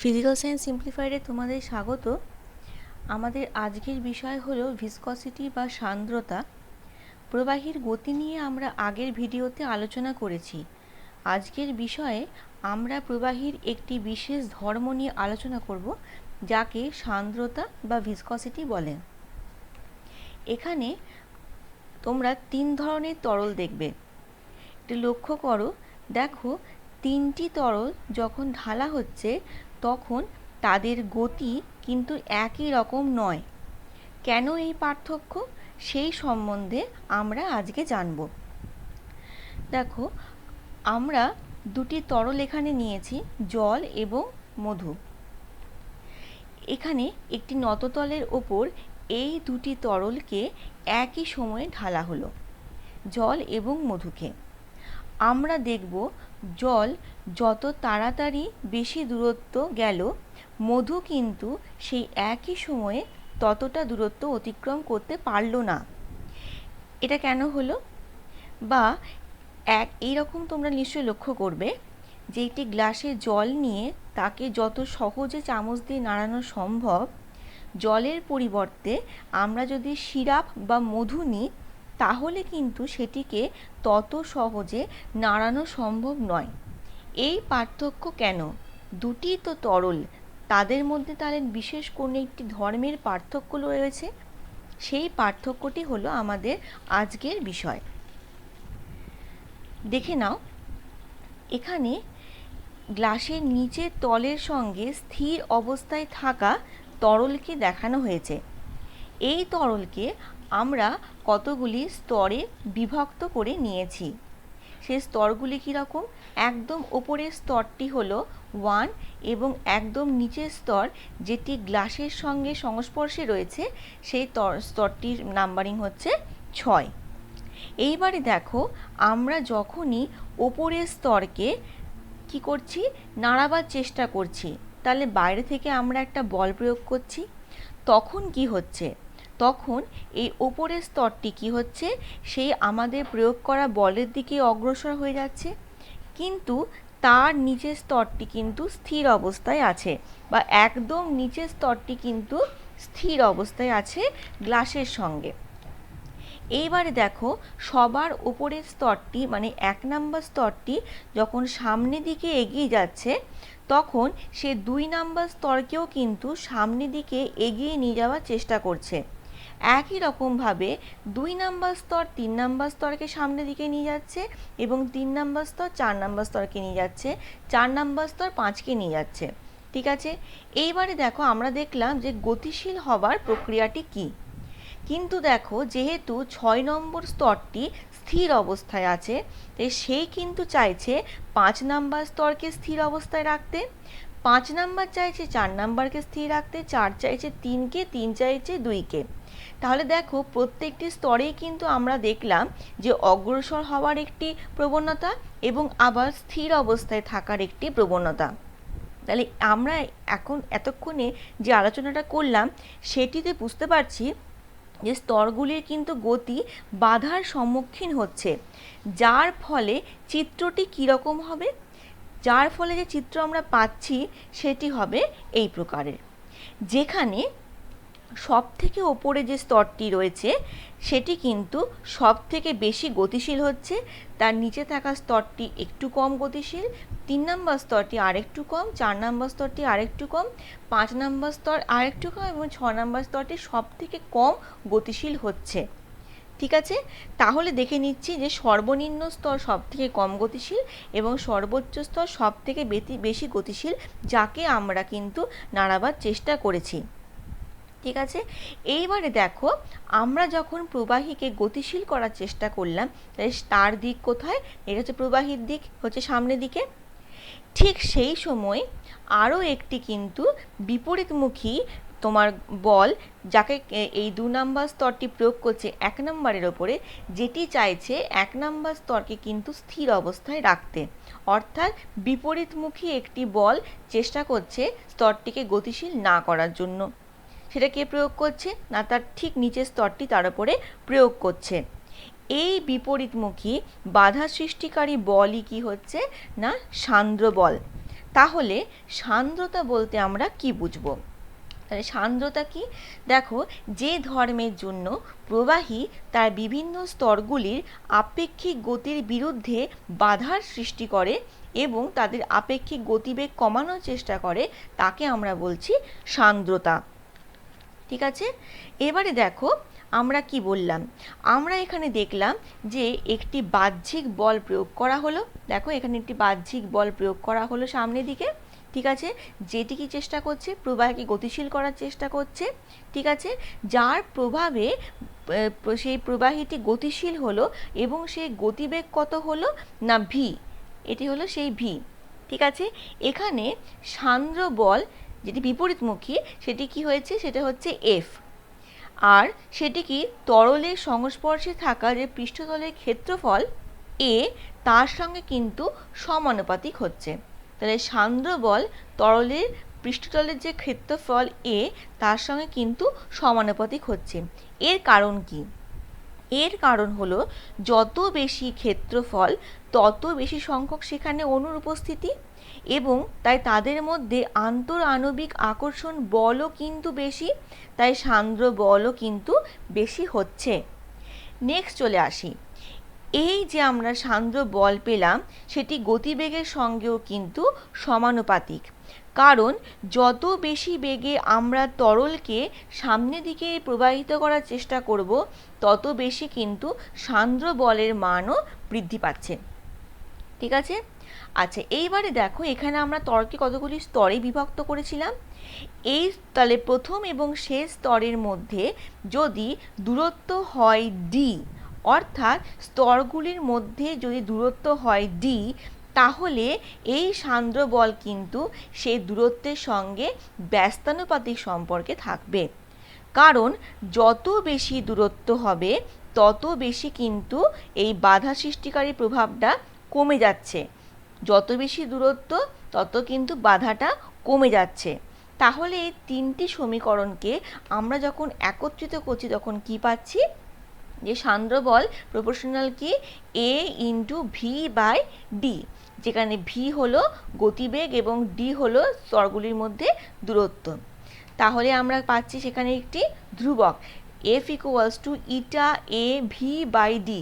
Physical science সিম্পলিফাইডে তোমাদের স্বাগত। আমাদের আজকের বিষয় হলো ভিসকসিটি বা সান্দ্রতা। প্রবাহীর গতি নিয়ে আমরা আগের ভিডিওতে আলোচনা করেছি। আজকের বিষয়ে আমরা প্রবাহীর একটি বিশেষ ধর্ম নিয়ে আলোচনা করব, যাকে সান্দ্রতা বা ভিসকসিটি বলে। এখানে তোমরা তিন ধরনের তরল দেখবে। একটু লক্ষ্য করো, দেখো তিনটি তরল যখন ঢালা হচ্ছে তখন তাদের গতি কিন্তু একই রকম নয়। কেন এই পার্থক্য? সেই সম্বন্ধে আমরা আজকে জানব। দেখো, আমরা দুটি তরল এখানে নিয়েছি, জল এবং মধু। এখানে একটি নততলের ওপর এই দুটি তরলকে একই সময়ে ঢালা হলো, জল এবং মধুকে। আমরা দেখব জল যত তাড়াতাড়ি বেশি দূরত্ব গেল, মধু কিন্তু সেই একই সময়ে ততটা দূরত্ব অতিক্রম করতে পারল না। এটা কেন হলো? বা এক, এইরকম তোমরা নিশ্চয়ই লক্ষ্য করবে যে একটি গ্লাসে জল নিয়ে তাকে যত সহজে চামচ দিয়ে নাড়ানো সম্ভব, জলের পরিবর্তে আমরা যদি সিরাপ বা মধু নিই তাহলে কিন্তু সেটিকে তত সহজে নাড়ানো সম্ভব নয়। এই পার্থক্য কেন? দুটি তো তরল। তাদের মধ্যে তাহলে বিশেষ কোনো একটি ধর্মের পার্থক্য রয়েছে? সেই পার্থক্যটি হলো আমাদের আজকের বিষয়। দেখে নাও। এখানে গ্লাসের নিচের তলের সঙ্গে স্থির অবস্থায় থাকা তরলকে দেখানো হয়েছে। এই তরলকে আমরা কতগুলি স্তরে বিভক্ত করে নিয়েছি? সেই স্তরগুলি কীরকম? একদম ওপরের স্তরটি হলো ওয়ান এবং একদম নিচের স্তর যেটি গ্লাসের সঙ্গে সংস্পর্শে রয়েছে, সেই স্তরটির নাম্বারিং হচ্ছে ছয়। এইবারে দেখো, আমরা যখনই ওপরের স্তরকে কি করছি? নাড়াবার চেষ্টা করছি। তাহলে বাইরে থেকে আমরা একটা বল প্রয়োগ করছি। তখন কি হচ্ছে? তখন এই ওপরের স্তরটি কি হচ্ছে? সেই আমাদের প্রয়োগ করা বলের দিকে অগ্রসর হয়ে যাচ্ছে। কিন্তু তার নিচের স্তরটি কিন্তু স্থির অবস্থায় আছে বা একদম নিচের স্তরটি কিন্তু স্থির অবস্থায় আছে গ্লাসের সঙ্গে। এইবারে দেখো, সবার ওপরের স্তরটি মানে এক নাম্বার স্তরটি যখন সামনের দিকে এগিয়ে যাচ্ছে, তখন সে দুই নাম্বার স্তরকেও কিন্তু সামনের দিকে এগিয়ে নিয়ে যাওয়ার চেষ্টা করছে। একই রকমভাবে দুই নাম্বার স্তর, তিন নাম্বার স্তরকে সামনের দিকে নিয়ে যাচ্ছে এবং তিন নাম্বার স্তর, চার নাম্বার স্তরকে নিয়ে যাচ্ছে, চার নাম্বার স্তর পাঁচকে নিয়ে যাচ্ছে। ঠিক আছে? এইবারে দেখো আমরা দেখলাম যে গতিশীল হবার প্রক্রিয়াটি কী। কিন্তু দেখো যেহেতু ছয় নম্বর স্তরটি স্থির অবস্থায় আছে, তাই সেই কিন্তু চাইছে পাঁচ নাম্বার স্তরকে স্থির অবস্থায় রাখতে। পাঁচ নাম্বার চাইছে চার নাম্বারকে স্থির রাখতে, চার চাইছে তিনকে, তিন চাইছে দুইকে। তাহলে দেখো প্রত্যেকটি স্তরেই কিন্তু আমরা দেখলাম যে অগ্রসর হওয়ার একটি প্রবণতা এবং আবার স্থির অবস্থায় থাকার একটি প্রবণতা। তাহলে আমরা এখন এতক্ষণে যে আলোচনাটা করলাম, সেটিতে বুঝতে পারছি যে স্তরগুলির কিন্তু গতি বাধার সম্মুখীন হচ্ছে। যার ফলে চিত্রটি কীরকম হবে? যার ফলে যে চিত্র আমরা পাচ্ছি, সেটি হবে এই প্রকারের। যেখানে সব থেকে ওপরে যে স্তরটি রয়েছে, সেটি কিন্তু সব থেকে বেশি গতিশীল হচ্ছে। তার নিচে থাকা স্তরটি একটু কম গতিশীল, তিন নম্বর স্তরটি আরেকটু কম, চার নম্বর স্তরটি আরেকটু কম, পাঁচ নম্বর স্তর আরেকটু কম এবং ছ নম্বর স্তরটি সব থেকে কম গতিশীল হচ্ছে। ঠিক আছে? তাহলে দেখে নিচ্ছি যে সর্বনিম্ন স্তর সব থেকে কম গতিশীল এবং সর্বোচ্চ স্তর সব থেকে বেশি গতিশীল, যাকে আমরা কিন্তু নাড়াবার চেষ্টা করেছি। ঠিক আছে? এইবারে দেখো, আমরা যখন প্রবাহীকে গতিশীল করার চেষ্টা করলাম তাই তার দিক কোথায়? এটা হচ্ছে প্রবাহীর দিক, হচ্ছে সামনের দিকে। ঠিক সেই সময় আরও একটি কিন্তু বিপরীতমুখী তোমার বল, যাকে এই দু নাম্বার স্তরটি প্রয়োগ করছে এক নম্বরের ওপরে, যেটি চাইছে এক নাম্বার স্তরকে কিন্তু স্থির অবস্থায় রাখতে। অর্থাৎ বিপরীতমুখী একটি বল চেষ্টা করছে স্তরটিকে গতিশীল না করার জন্য। সেটা কে প্রয়োগ করছে? না, তার ঠিক নিচের স্তরটি তার উপরে প্রয়োগ করছে। এই বিপরীতমুখী বাধা সৃষ্টিকারী বলই কি হচ্ছে? না, সান্দ্র বল। তাহলে সান্দ্রতা বলতে আমরা কি বুঝব? তাহলে সান্দ্রতা কি? দেখো, যে ধর্মের জন্য প্রবাহী তার বিভিন্ন স্তরগুলির আপেক্ষিক গতির বিরুদ্ধে বাধার সৃষ্টি করে এবং তাদের আপেক্ষিক গতিবেগ কমানোর চেষ্টা করে, তাকে আমরা বলছি সান্দ্রতা। ঠিক আছে? এবারে দেখো, আমরা কি বললাম? আমরা এখানে দেখলাম যে একটি বাহ্যিক বল প্রয়োগ করা হলো। দেখো, এখানে একটি বাহ্যিক বল প্রয়োগ করা হলো সামনের দিকে, ঠিক আছে? যেটি কি চেষ্টা করছে? প্রবাহকে গতিশীল করার চেষ্টা করছে, ঠিক আছে? যার প্রভাবে সেই প্রবাহীটি গতিশীল হলো এবং সেই গতিবেগ কত হলো? না ভি এটি হলো সেই ভি ঠিক আছে? এখানে সান্দ্র বল যেটি বিপরীতমুখী, সেটি কি হয়েছে? সেটা হচ্ছে এফ আর সেটি কি তরলের সংস্পর্শে থাকা যে পৃষ্ঠতলের ক্ষেত্রফল এ তার সঙ্গে কিন্তু সমানুপাতিক হচ্ছে। তাহলে সান্দ্র বল তরলের পৃষ্ঠতলের যে ক্ষেত্রফল এ তার সঙ্গে কিন্তু সমানুপাতিক হচ্ছে। এর কারণ কি? এর কারণ হলো যত বেশি ক্ষেত্রফল, তত বেশি সংখ্যক সেখানে অনুর উপস্থিতি এবং তাই তাদের মধ্যে আন্তর আণবিক আকর্ষণ বলও কিন্তু বেশি, তাই সান্দ্র বলও কিন্তু বেশি হচ্ছে। নেক্সট চলে আসি। এই যে আমরা সান্দ্র বল পেলাম, সেটি গতিবেগের সঙ্গেও কিন্তু সমানুপাতিক। কারণ যত বেশি বেগে আমরা তরলকে সামনের দিকে প্রবাহিত করার চেষ্টা করব, তত বেশি কিন্তু সান্দ্র বলের মানও বৃদ্ধি পাচ্ছে। ঠিক আছে? আচ্ছা এইবারে দেখো, এখানে আমরা তর্কে কতগুলি স্তরে বিভক্ত করেছিলাম? এই তাহলে প্রথম এবং শেষ স্তরের মধ্যে যদি দূরত্ব হয় ডি অর্থাৎ স্তরগুলির মধ্যে যদি দূরত্ব হয় ডি তাহলে এই সান্দ্র বল কিন্তু সেই দূরত্বের সঙ্গে ব্যস্তানুপাতিক সম্পর্কে থাকবে। কারণ যত বেশি দূরত্ব হবে, তত বেশি কিন্তু এই বাধা সৃষ্টিকারী প্রভাবটা কমে যাচ্ছে। যত বেশি দূরত্ব, তত কিন্তু বাধাটা কমে যাচ্ছে। তাহলে এই তিনটি সমীকরণকে আমরা যখন একত্রিত করছি, তখন কি পাচ্ছি? যে সান্দ্র বল প্রপোর্শনাল কি? A into V by D যেখানে ভি হলো গতিবেগ এবং ডি হলো স্তরগুলির মধ্যে দূরত্ব। তাহলে আমরা পাচ্ছি সেখানে একটি ধ্রুবক। F equals to eta A V by D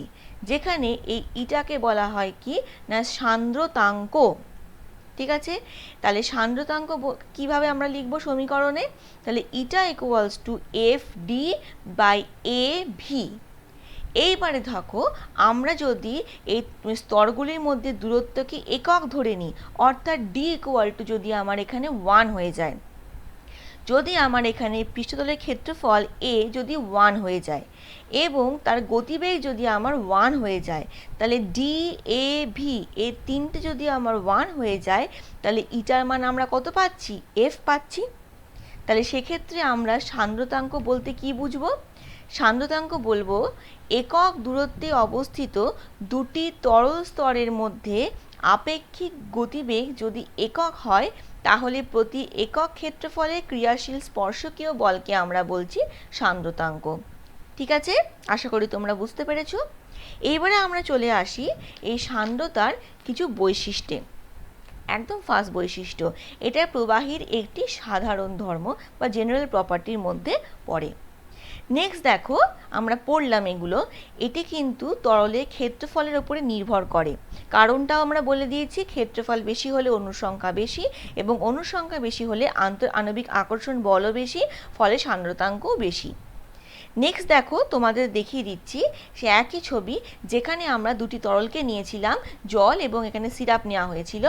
যেখানে এই ইটাকে বলা হয় কি? না, সান্দ্রতাঙ্ক। ঠিক আছে? তাহলে সান্দ্রতাঙ্ক কীভাবে আমরা লিখব সমীকরণে? তাহলে eta equals to F D by A V এইবারে দেখো, আমরা যদি এই স্তরগুলির মধ্যে দূরত্বকে একক ধরে নিই, অর্থাৎ ডি ইকুয়াল টু যদি আমার এখানে ওয়ান হয়ে যায়। যদি আমার এখানে পৃষ্ঠতলের ক্ষেত্রফল এ যদি ওয়ান হয়ে যায়, এবং তার গতিবেগ যদি আমার ওয়ান হয়ে যায়, তাহলে ডি এ ভি এ তিনটে যদি আমার ওয়ান হয়ে যায়, তাহলে ইটার মান আমরা কত পাচ্ছি? এফ পাচ্ছি। তাহলে সেক্ষেত্রে আমরা সান্দ্রতাঙ্ক বলতে কি বুঝব? সান্দ্রতাঙ্ক বলব একক দূরত্বে অবস্থিত দুটি তরল স্তরের মধ্যে আপেক্ষিক গতিবেগ যদি একক হয় তাহলে প্রতি একক ক্ষেত্রফলে ক্রিয়াশীল স্পর্শকীয় বলকে আমরা বলছি সান্দ্রতাঙ্ক। ঠিক আছে? আশা করি তোমরা বুঝতে পেরেছ। এইবারে আমরা চলে আসি এই সান্দ্রতার কিছু বৈশিষ্ট্যে। একদম ফার্স্ট বৈশিষ্ট্য, এটা প্রবাহীর একটি সাধারণ ধর্ম বা জেনারেল প্রপার্টির মধ্যে পড়ে। নেক্সট দেখো, আমরা পড়লাম এগুলো। এটি কিন্তু তরলের ক্ষেত্রফলের ওপরে নির্ভর করে। কারণটাও আমরা বলে দিয়েছি, ক্ষেত্রফল বেশি হলে অনুসংখ্যা বেশি এবং অনুসংখ্যা বেশি হলে আন্ত আণবিক আকর্ষণ বলও বেশি, ফলে সান্দ্রতাঙ্কও বেশি। নেক্সট দেখো, তোমাদের দেখিয়ে দিচ্ছি সে একই ছবি যেখানে আমরা দুটি তরলকে নিয়েছিলাম, জল এবং এখানে সিরাপ নেওয়া হয়েছিল।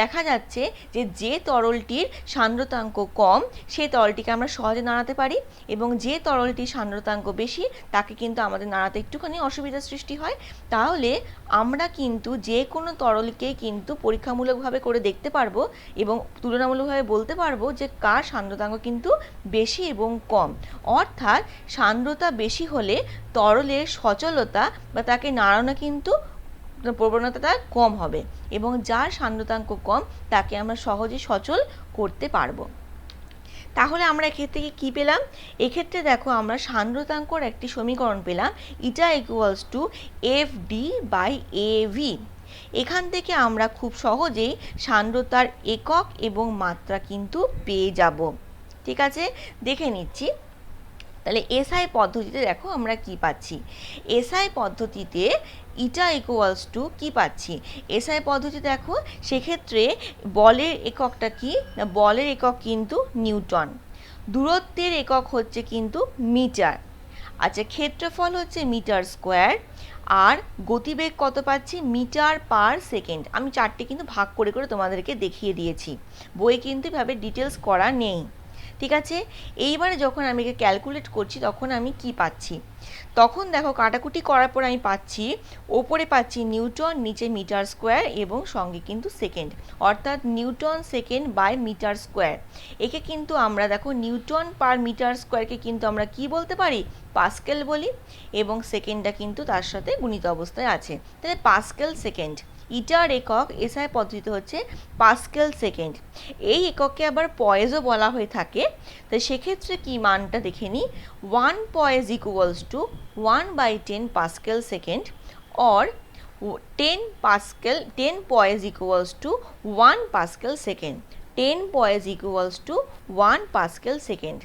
দেখা যাচ্ছে যে যে তরলটির সান্দ্রতাঙ্ক কম সেই তরলটিকে আমরা সহজে নাড়াতে পারি এবং যে তরলটির সান্দ্রতাঙ্ক বেশি, তাকে কিন্তু আমাদের নাড়াতে একটুখানি অসুবিধার সৃষ্টি হয়। তাহলে আমরা কিন্তু যে কোনো তরলকে কিন্তু পরীক্ষামূলকভাবে করে দেখতে পারব এবং তুলনামূলকভাবে বলতে পারব যে কার সান্দ্রতাঙ্ক কিন্তু বেশি এবং কম। অর্থাৎ সান্দ্র সান্দ্রতা বেশি হলে তরলের সচলতা বা তাকে নাড়ানো কিন্তু প্রবণতাটা কম হবে এবং যার সান্দ্রতাঙ্ক কম, তাকে আমরা সহজে সচল করতে পারব। তাহলে আমরা এক্ষেত্রে কী পেলাম? এক্ষেত্রে দেখো আমরা সান্দ্রতাঙ্কর একটি সমীকরণ পেলাম eta equals to F D by A V এখান থেকে আমরা খুব সহজেই সান্দ্রতার একক এবং মাত্রা কিন্তু পেয়ে যাব। ঠিক আছে? দেখে নিচ্ছি। তাহলে এসআই পদ্ধতিতে দেখো আমরা কি পাচ্ছি? এসআই পদ্ধতিতে ইটা ইকুয়ালস টু কি পাচ্ছি? এসআই পদ্ধতি দেখো, সেক্ষেত্রে বলের এককটা কি? না, বলের একক কিন্তু নিউটন। দূরত্বের একক হচ্ছে কিন্তু মিটার। আচ্ছা ক্ষেত্রফল হচ্ছে মিটার স্কোয়ার। আর গতিবেগ কত পাচ্ছি? Metre per second. আমি চারটে কিন্তু ভাগ করে করে তোমাদেরকে দেখিয়ে দিয়েছি। বই কিন্তু এভাবে ডিটেলস করা নেই। ঠিক আছে? এইবারে যখন আমি একে ক্যালকুলেট করছি, তখন আমি কি পাচ্ছি? তখন দেখো কাটাকুটি করার পর আমি পাচ্ছি, ওপরে পাচ্ছি নিউটন, নিচে মিটার স্কোয়ার এবং সঙ্গে কিন্তু সেকেন্ড। অর্থাৎ newton second by metre square. একে কিন্তু আমরা দেখো নিউটন পার মিটার স্কোয়ারকে কিন্তু আমরা কি বলতে পারি? পাস্কেল বলি এবং সেকেন্ডটা কিন্তু তার সাথে গুণিত অবস্থায় আছে। তাহলে পাস্কেল সেকেন্ড। ইটার একক এসআই পদ্ধতিতে হচ্ছে পাস্কেল সেকেন্ড। এই এককে আবার পয়েজও বলা হয়ে থাকে। তাই সেক্ষেত্রে কি মানটা দেখে নিই? One poise equals to one by ten pascal second or ten pascal ten poise equals to one pascal second ten poise equals to one pascal second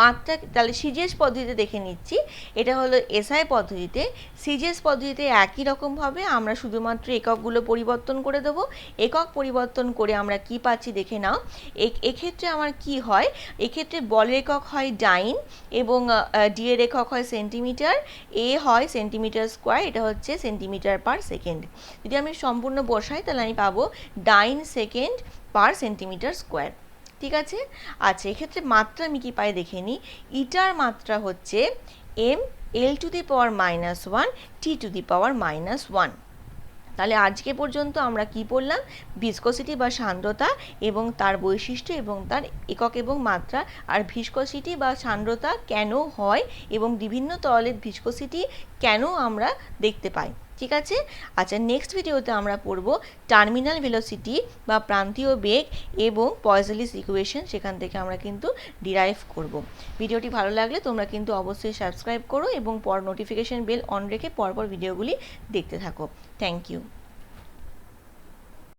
মাত্রা তাহলে সিজিএস পদ্ধতিতে দেখে নিচ্ছি। এটা হলো এসআই পদ্ধতিতে। সিজিএস পদ্ধতিতে একই রকমভাবে আমরা শুধুমাত্র এককগুলো পরিবর্তন করে দেবো। একক পরিবর্তন করে আমরা কি পাচ্ছি দেখে নাও। এক্ষেত্রে আমার কি হয়? এক্ষেত্রে বলের একক হয় ডাইন এবং ডি এর একক হয় সেন্টিমিটার। এ হয় সেন্টিমিটার স্কোয়ার, এটা হচ্ছে সেন্টিমিটার পার সেকেন্ড। যদি আমি সম্পূর্ণ বসাই তাহলে আমি পাবো dyne second per centimetre square. ঠিক আছে? আচ্ছা এক্ষেত্রে মাত্রা আমি কি পাই দেখে নিই। ইটার মাত্রা হচ্ছে M L to the power minus one T to the power minus one তাহলে আজকে পর্যন্ত আমরা কি পড়লাম? ভিসকোসিটি বা সান্দ্রতা এবং তার বৈশিষ্ট্য এবং তার একক এবং মাত্রা। আর ভিসকোসিটি বা সান্দ্রতা কেন হয় এবং বিভিন্ন তরলের ভিসকোসিটি কেন আমরা দেখতে পাই? ঠিক আছে? আচ্ছা নেক্সট ভিডিওতে আমরা পড়ব টার্মিনাল ভেলোসিটি বা প্রান্তীয় বেগ এবং পয়জলিস ইকুয়েশন সেখান থেকে আমরা কিন্তু ডিরাইভ করব। ভিডিওটি ভালো লাগলে তোমরা কিন্তু অবশ্যই সাবস্ক্রাইব করো এবং পর নোটিফিকেশন বেল অন রেখে পরপর ভিডিওগুলি দেখতে থাকো। Thank you